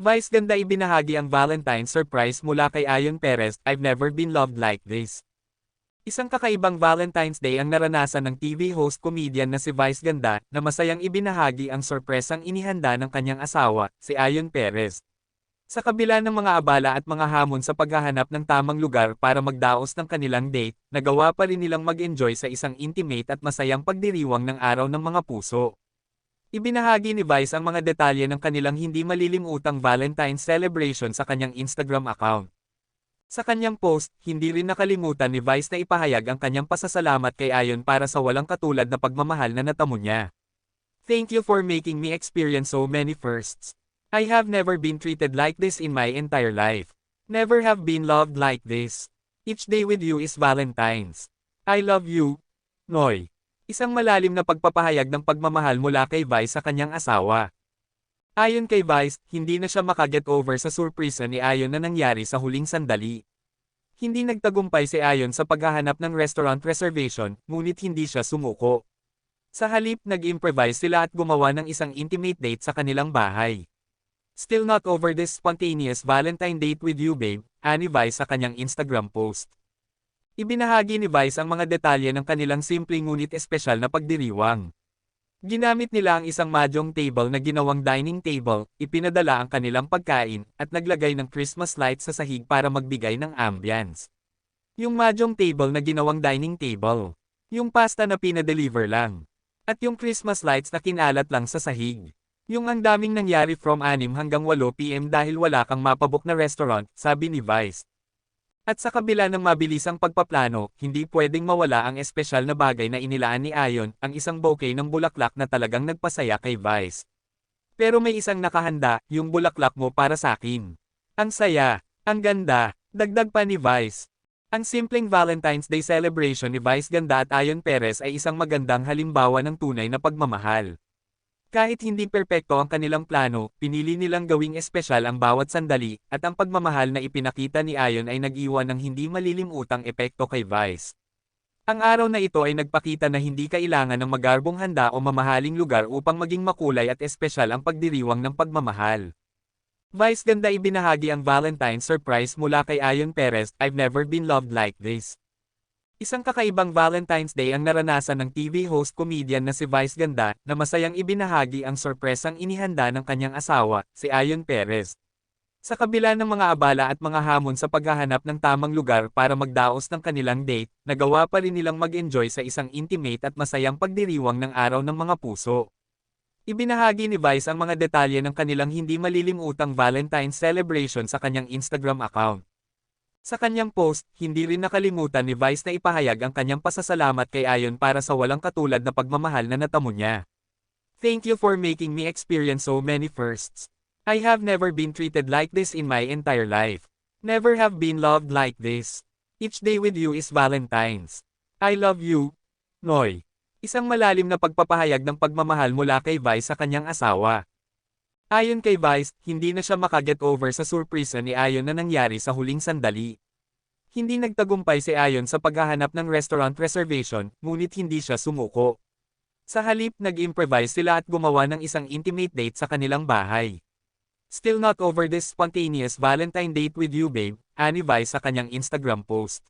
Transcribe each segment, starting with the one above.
Vice ganda ibinahagi ang Valentine's surprise mula kay Ayon Perez, I've never been loved like this. Isang kakaibang Valentine's Day ang naranasan ng TV host comedian na si Vice Ganda, na masayang ibinahagi ang sorpresang inihanda ng kanyang asawa, si Ayon Perez. Sa kabila ng mga abala at mga hamon sa paghahanap ng tamang lugar para magdaos ng kanilang date, nagawa pa rin nilang mag-enjoy sa isang intimate at masayang pagdiriwang ng araw ng mga puso. Ibinahagi ni Vice ang mga detalye ng kanilang hindi malilimutang Valentine's celebration sa kanyang Instagram account. Sa kanyang post, hindi rin nakalimutan ni Vice na ipahayag ang kanyang pasasalamat kay Ayon para sa walang katulad na pagmamahal na natamo niya. Thank you for making me experience so many firsts. I have never been treated like this in my entire life. Never have been loved like this. Each day with you is Valentine's. I love you, Noy. Isang malalim na pagpapahayag ng pagmamahal mula kay Vice sa kanyang asawa. Ayon kay Vice, hindi na siya makaget over sa surpresa ni Ayon na nangyari sa huling sandali. Hindi nagtagumpay si Ayon sa paghahanap ng restaurant reservation, ngunit hindi siya sumuko. Sa halip nag-improvise sila at gumawa ng isang intimate date sa kanilang bahay. Still not over this spontaneous Valentine date with you babe, ani Vice sa kanyang Instagram post. Ibinahagi ni Vice ang mga detalye ng kanilang simpleng ngunit espesyal na pagdiriwang. Ginamit nila ang isang mahjong table na ginawang dining table, ipinadala ang kanilang pagkain, at naglagay ng Christmas lights sa sahig para magbigay ng ambience. Yung mahjong table na ginawang dining table. Yung pasta na pinadeliver lang. At yung Christmas lights na kinalat lang sa sahig. Yung ang daming nangyari from 6 hanggang 8 p.m. dahil wala kang mapabok na restaurant, sabi ni Vice. At sa kabila ng mabilisang pagpaplano, hindi pwedeng mawala ang espesyal na bagay na inilaan ni Ayon, ang isang bouquet ng bulaklak na talagang nagpasaya kay Vice. Pero may isang nakahanda, yung bulaklak mo para sa akin. Ang saya, ang ganda, dagdag pa ni Vice. Ang simpleng Valentine's Day celebration ni Vice Ganda at Ayon Perez ay isang magandang halimbawa ng tunay na pagmamahal. Kahit hindi perpekto ang kanilang plano, pinili nilang gawing espesyal ang bawat sandali, at ang pagmamahal na ipinakita ni Ayon ay nag-iwan ng hindi malilimutang epekto kay Vice. Ang araw na ito ay nagpakita na hindi kailangan ng magarbong handa o mamahaling lugar upang maging makulay at espesyal ang pagdiriwang ng pagmamahal. Vice ganda ibinahagi ang Valentine's surprise mula kay Ayon Perez, I've never been loved like this. Isang kakaibang Valentine's Day ang naranasan ng TV host comedian na si Vice Ganda, na masayang ibinahagi ang sorpresang inihanda ng kanyang asawa, si Ayon Perez. Sa kabila ng mga abala at mga hamon sa paghahanap ng tamang lugar para magdaos ng kanilang date, nagawa pa rin nilang mag-enjoy sa isang intimate at masayang pagdiriwang ng araw ng mga puso. Ibinahagi ni Vice ang mga detalye ng kanilang hindi malilimutang Valentine's celebration sa kanyang Instagram account. Sa kanyang post, hindi rin nakalimutan ni Vice na ipahayag ang kanyang pasasalamat kay Ayon para sa walang katulad na pagmamahal na natamo niya. Thank you for making me experience so many firsts. I have never been treated like this in my entire life. Never have been loved like this. Each day with you is Valentine's. I love you, Noy. Isang malalim na pagpapahayag ng pagmamahal mula kay Vice sa kanyang asawa. Ayon kay Vice, hindi na siya makaget over sa surpresa ni Ayon na nangyari sa huling sandali. Hindi nagtagumpay si Ayon sa paghahanap ng restaurant reservation, ngunit hindi siya sumuko. Sa halip nag-improvise sila at gumawa ng isang intimate date sa kanilang bahay. Still not over this spontaneous Valentine date with you babe, ani Vice sa kanyang Instagram post.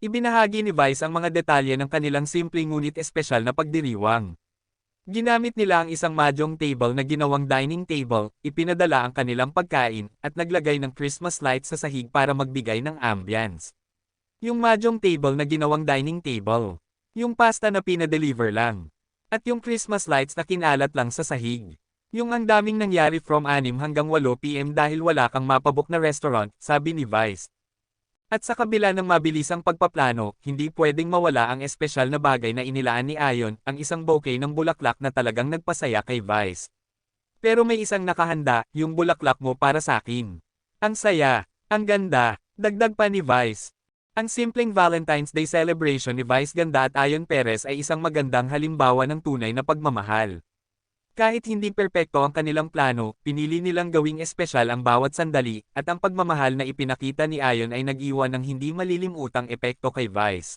Ibinahagi ni Vice ang mga detalye ng kanilang simpleng ngunit espesyal na pagdiriwang. Ginamit nila ang isang mahjong table na ginawang dining table, ipinadala ang kanilang pagkain, at naglagay ng Christmas lights sa sahig para magbigay ng ambience. Yung mahjong table na ginawang dining table. Yung pasta na pinadeliver lang. At yung Christmas lights na kinalat lang sa sahig. Yung ang daming nangyari from 6 hanggang 8 p.m. dahil wala kang mapabok na restaurant, sabi ni Vice. At sa kabila ng mabilisang pagpaplano, hindi pwedeng mawala ang espesyal na bagay na inilaan ni Ayon, ang isang bouquet ng bulaklak na talagang nagpasaya kay Vice. Pero may isang nakahanda, yung bulaklak mo para sa akin. Ang saya, ang ganda, dagdag pa ni Vice. Ang simpleng Valentine's Day celebration ni Vice Ganda at Ayon Perez ay isang magandang halimbawa ng tunay na pagmamahal. Kahit hindi perpekto ang kanilang plano, pinili nilang gawing espesyal ang bawat sandali, at ang pagmamahal na ipinakita ni Ayon ay nag-iwan ng hindi malilimutang epekto kay Vice.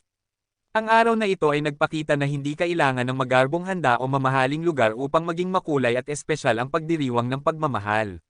Ang araw na ito ay nagpakita na hindi kailangan ng magarbong handa o mamahaling lugar upang maging makulay at espesyal ang pagdiriwang ng pagmamahal.